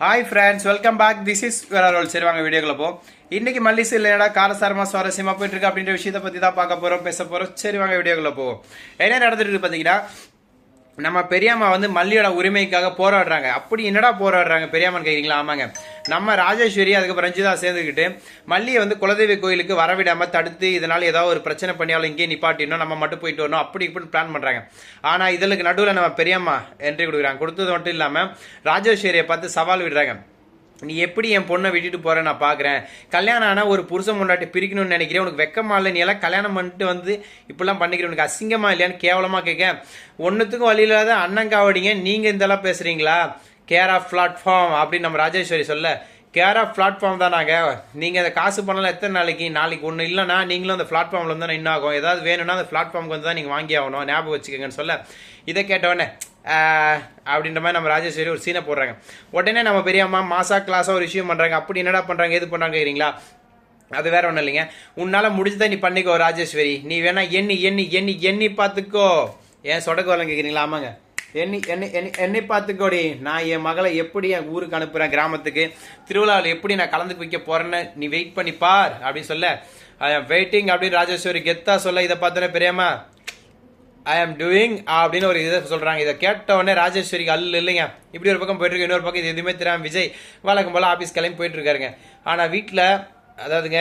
Hi friends welcome back this is roll சரி வாங்க வீடியோக்குள்ள போ. இன்னைக்கு மல்லிஸ் இல்லைனா காரசாரமா சுவாரஸ்யமாக போயிட்டு இருக்கு அப்படின்ற விஷயத்தை பற்றி தான் பார்க்க போகிறோம் பேச போகிறோம் சரி வாங்க வீடியோக்குள்ள போ. என்ன நடந்துட்டு இருக்கு பார்த்தீங்கன்னா நம்ம பெரியம்மா வந்து மல்லியோட உரிமைக்காக போராடுறாங்க. அப்படி என்னடா போராடுறாங்க பெரியம்மான்னு கேட்குறீங்களா ஆமாங்க. நம்ம ராஜேஸ்வரி அதுக்கப்புறம் ரஞ்சிதா சேர்ந்துக்கிட்டு மல்லியை வந்து குலதெய்வ கோயிலுக்கு வரவிடாமல் தடுத்து இதனால் ஏதாவது ஒரு பிரச்சனை பண்ணியாலும் இங்கேயே நிப்பாட்டினோம் நம்ம மட்டும் போயிட்டு வரணும் அப்படி இப்படி பிளான் பண்ணுறாங்க ஆனால் இதற்கு நடுவில் நம்ம பெரியம்மா என்ட்ரி கொடுக்குறாங்க. கொடுத்தது மட்டும் இல்லாமல் ராஜேஸ்வரியை பார்த்து சவால் விடுறாங்க. நீ எப்படி என் பொண்ணை விட்டுட்டு போற நான் பார்க்குறேன் கல்யாணம் ஆனால் ஒரு புருஷன் முன்னாடி பிரிக்கணும்னு நினைக்கிறேன். உனக்கு வெக்கமா இல்லை நீ எல்லாம் கல்யாணம் பண்ணிட்டு வந்து இப்படிலாம் பண்ணிக்கிறேன். உனக்கு அசிங்கமாக இல்லையான்னு கேவலமாக கேட்க. ஒன்றுத்துக்கும் வழி இல்லாத அண்ணங்காவடிங்க நீங்கள் இதெல்லாம் பேசுகிறீங்களா கேர் ஆஃப் பிளாட்ஃபார்ம் அப்படின்னு நம்ம ராஜேஸ்வரி சொல்ல கேர் ஆஃப் பிளாட்ஃபார்ம் தான் நாங்கள் நீங்கள் அதை காசு பண்ணலாம் எத்தனை நாளைக்கு? நாளைக்கு ஒன்று இல்லைனா நீங்களும் அந்த பிளாட்ஃபார்மில் வந்து என்ன ஆகும் ஏதாவது வேணும்னா அந்த பிளாட்ஃபார்முக்கு வந்து தான் நீங்கள் வாங்கி ஆகணும். ஞாபகம் வச்சுக்கோங்கன்னு சொல்ல. இதை கேட்டவொடனே அப்படின்ற மாதிரி நம்ம ராஜேஸ்வரி ஒரு சீனை போடுறாங்க. உடனே நம்ம பெரியம்மா மாசா கிளாஸாக ஒரு விஷயம் பண்ணுறாங்க அப்படி என்னடா பண்ணுறாங்க எது பண்ணுறாங்க கேட்குறீங்களா அது வேற ஒன்றும் இல்லைங்க. உன்னால் முடிஞ்சதை நீ பண்ணிக்கோ ராஜேஸ்வரி. நீ வேணா எண்ணி எண்ணி எண்ணி எண்ணி பார்த்துக்கோ. ஏன் சொடக்கு வரலாம் கேட்குறீங்களா ஆமாங்க. என்னை என்னை என்னை என்னை பார்த்துக்கோடி. நான் என் மகளை எப்படி என் ஊருக்கு அனுப்புகிறேன் கிராமத்துக்கு? திருவிழாவில் எப்படி நான் கலந்து வைக்க போகிறேன்னு நீ வெயிட் பண்ணி பார் அப்படின்னு சொல்ல. ஐ ஆம் வெயிட்டிங் அப்படின்னு ராஜேஸ்வரி கெத்தா சொல்ல இதை பார்த்தோன்னே பெரியம்மா ஐ ஆம் டூயிங் அப்படின்னு ஒரு இதை சொல்கிறாங்க இதை கேட்ட உடனே ராஜேஸ்வரிக்கு அல்ல இல்லைங்க. இப்படி ஒரு பக்கம் போயிட்டுருக்கு இன்னொரு பக்கம் இது எதுவுமே தெரியாமல் விஜய் வழக்கம் போல் ஆஃபீஸ் கிளம்பி போயிட்டுருக்காருங்க. ஆனால் வீட்டில் அதாவதுங்க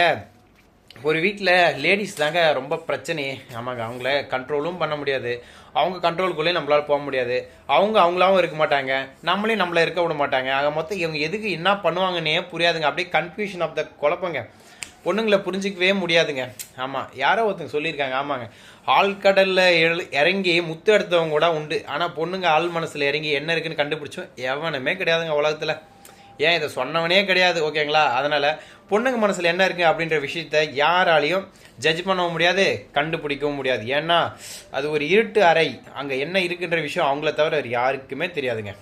ஒரு வீட்டில் லேடிஸ் தாங்க ரொம்ப பிரச்சனை. ஆமாங்க அவங்கள கண்ட்ரோலும் பண்ண முடியாது. அவங்க கண்ட்ரோலுக்குள்ளேயும் நம்மளால் போக முடியாது. அவங்க அவங்களாவும் இருக்க மாட்டாங்க. நம்மளையும் நம்மள இருக்க விட மாட்டாங்க. ஆக மொத்தம் இவங்க எதுக்கு என்ன பண்ணுவாங்கன்னே புரியாதுங்க. அப்படியே கன்ஃபியூஷன் ஆஃப் த குழப்பங்க. பொண்ணுங்களை புரிஞ்சிக்கவே முடியாதுங்க. ஆமாம் யாரோ ஒருத்தங்க சொல்லியிருக்காங்க. ஆமாங்க. ஆழ்கடலில் இறங்கி முத்து எடுத்தவங்க கூட உண்டு. ஆனால் பொண்ணுங்க ஆள் மனசில் இறங்கி என்ன இருக்குன்னு கண்டுபிடிச்சோம் எவனுமே கிடையாதுங்க உலகத்தில். ஏன் இதை சொன்னவனே கிடையாது ஓகேங்களா? அதனால் பொண்ணுங்க மனசில் என்ன இருக்குது அப்படின்ற விஷயத்த யாராலையும் ஜட்ஜ் பண்ணவும் முடியாது கண்டுபிடிக்கவும் முடியாது. ஏன்னா அது ஒரு இருட்டு அறை. அங்கே என்ன இருக்குன்ற விஷயம் அவங்கள தவிர யாருக்குமே தெரியாதுங்க.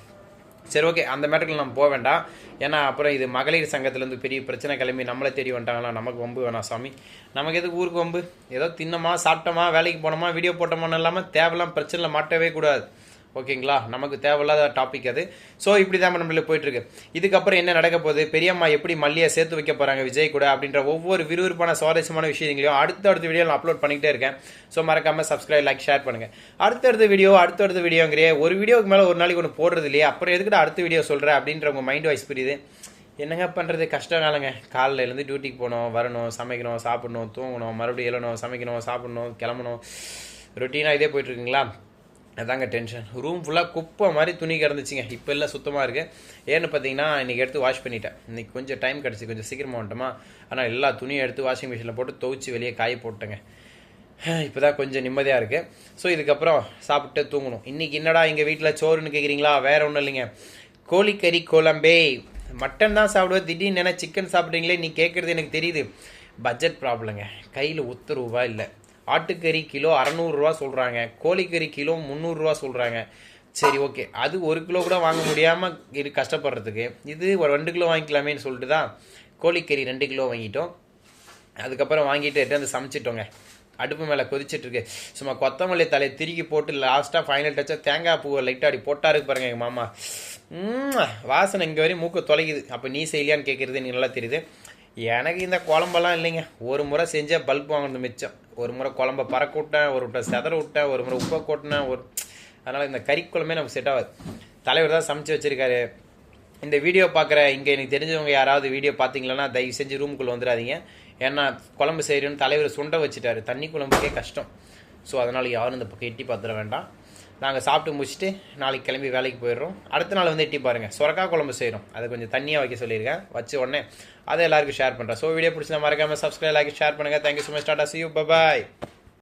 சரி ஓகே. அந்த மேட்டருக்கு நம்ம போக வேண்டாம். ஏன்னா அப்புறம் இது மகளிர் சங்கத்துலேருந்து பெரிய பிரச்சனை கிளம்பி நம்மளை தெரிய வந்துட்டாங்களா? நமக்கு வம்பு வேணாம் சாமி. நமக்கு எதுக்கு ஊருக்கு வம்பு? ஏதோ தின்னமா சாப்பிட்டோமா வேலைக்கு போனோமா வீடியோ போட்டோமான்னு இல்லாமல் தேவையில்லாம் பிரச்சனையில் மாட்டவே கூடாது. ஓகேங்களா? நமக்கு தேவையில்லாத டாபிக் அது. ஸோ இப்படி தான் நம்மளுக்கு போயிட்டு இருக்கு இதுக்கப்புறம் என்ன நடக்க போகுது? பெரியம்மா எப்படி மல்லியை சேர்த்து வைக்க போறாங்க விஜய் கூட அப்படின்ற ஒவ்வொரு விறுவிறுப்பான சுவாரஸ்யமான விஷயங்களையும் அடுத்த அடுத்த வீடியோ நான் அப்லோட் பண்ணிக்கிட்டே இருக்கேன். ஸோ மறக்காம சப்ஸ்கிரைப் லைக் ஷேர் பண்ணுங்க. அடுத்தடுத்த வீடியோ அடுத்தடுத்த வீடியோங்கிறியே ஒரு வீடியோக்கு மேலே ஒரு நாளைக்கு ஒன்று போடுறது இல்லையா அப்புறம் எதுக்கிட்ட அடுத்த வீடியோ சொல்கிறேன் அப்படின்ற உங்கள் மைண்ட் வாய்ஸ் புரியுது. என்னங்க பண்ணுறது கஷ்டம் காலங்க காலையில இருந்து டியூட்டிக்கு போகணும் வரணும் சமைக்கணும் சாப்பிடணும் தூங்கணும் மறுபடியும் எழணும் சமைக்கணும் சாப்பிடணும் கிளம்பணும். ரொட்டீனாக இதே போயிட்டுருக்குங்களா? அதாங்க டென்ஷன் ரூம் ஃபுல்லாக குப்பை மாதிரி துணி கிடந்துச்சுங்க. இப்போ எல்லாம் சுத்தமாக இருக்குது ஏன்னு பார்த்தீங்கன்னா இன்றைக்கி எடுத்து வாஷ் பண்ணிட்டேன். இன்றைக்கி கொஞ்சம் டைம் கிடச்சி கொஞ்சம் சீக்கிரமாக வந்துட்டோமா? ஆனால் எல்லா துணியும் எடுத்து வாஷிங் மிஷினில் போட்டு துவைச்சி வெளியே காய போட்டேங்க. இப்போ தான் கொஞ்சம் நிம்மதியாக இருக்குது ஸோ இதுக்கப்புறம் சாப்பிட்டு தூங்கணும். இன்றைக்கி என்னடா எங்கள் வீட்டில் சோறுன்னு கேட்குறீங்களா வேற ஒன்றும் இல்லைங்க. கோழிக்கறி குழம்பே. மட்டன் தான் சாப்பிடுவேன் திடீர்னு என்ன சிக்கன் சாப்பிட்றீங்களே? நீ கேட்குறது எனக்கு தெரியுது. பட்ஜெட் ப்ராப்ளங்க கையில் ஒத்து ரூபா இல்லை. ஆட்டுக்கறி கிலோ அறநூறுரூவா சொல்கிறாங்க கோழிக்கறி கிலோ முந்நூறுரூவா சொல்கிறாங்க சரி ஓகே. அது ஒரு கிலோ கூட வாங்க முடியாமல் இது கஷ்டப்படுறதுக்கு இது ஒரு ரெண்டு கிலோ வாங்கிக்கலாமேன்னு சொல்லிட்டு தான் கோழிக்கறி ரெண்டு கிலோ வாங்கிட்டோம். அதுக்கப்புறம் வாங்கிட்டு எடுத்து சமைச்சிட்டோங்க. அடுப்பு மேலே கொதிச்சிட்டுருக்கு சும்மா கொத்தமல்லி தலையை திருக்கி போட்டு லாஸ்ட்டாக ஃபைனல் டச்சாக தேங்காய் பூவை லைட்டாக அப்படி போட்டாரு பாருங்க எங்கள் மாமா. வாசனை இங்கே வரையும் மூக்கு தொலைக்குது அப்போ நீ செய்யலையான்னு கேட்குறது எனக்கு நல்லா தெரியுது. எனக்கு இந்த குழம்பெல்லாம் இல்லைங்க. ஒரு முறை செஞ்சால் பல்ப் வாங்கினது மிச்சம். ஒரு முறை குழம்ப பறக்க விட்டேன் ஒரு முட்டை செதற விட்டேன் ஒரு முறை உப்பை கொட்டினேன் ஒரு அதனால் இந்த கறிக்குழம்பே நமக்கு செட் ஆகாது. தலைவர் தான் சமைச்சு வச்சுருக்காரு. இந்த வீடியோ பார்க்குற இங்கே எனக்கு தெரிஞ்சவங்க யாராவது வீடியோ பார்த்தீங்களன்னா தயவு செஞ்சு ரூமுக்குள்ளே வந்துடாதீங்க. ஏன்னா குழம்பு செய்கிறோன்னு தலைவர் சுண்ட வச்சுட்டாரு. தண்ணி குழம்புக்கே கஷ்டம். ஸோ அதனால் யாரும் இந்த பக்கம் எட்டி பார்த்துட வேண்டாம். நாங்கள் சாப்பிட்டு முடிச்சுட்டு நாளைக்கு கிளம்பி வேலைக்கு போயிடுறோம். அடுத்த நாள் வந்து எட்டி பாருங்கள் சுரக்கா குழம்பு செய்கிறோம் அதை கொஞ்சம் தண்ணியாக வைக்க சொல்லியிருக்கேன். வச்ச உடனே அதை எல்லாருக்கும் ஷேர் பண்ணுறேன் ஸோ வீடியோ பிடிச்சா மறக்காமல் சப்ஸ்கிரைப் லைக் ஷேர் பண்ணுங்கள் thank you so much tata see you bye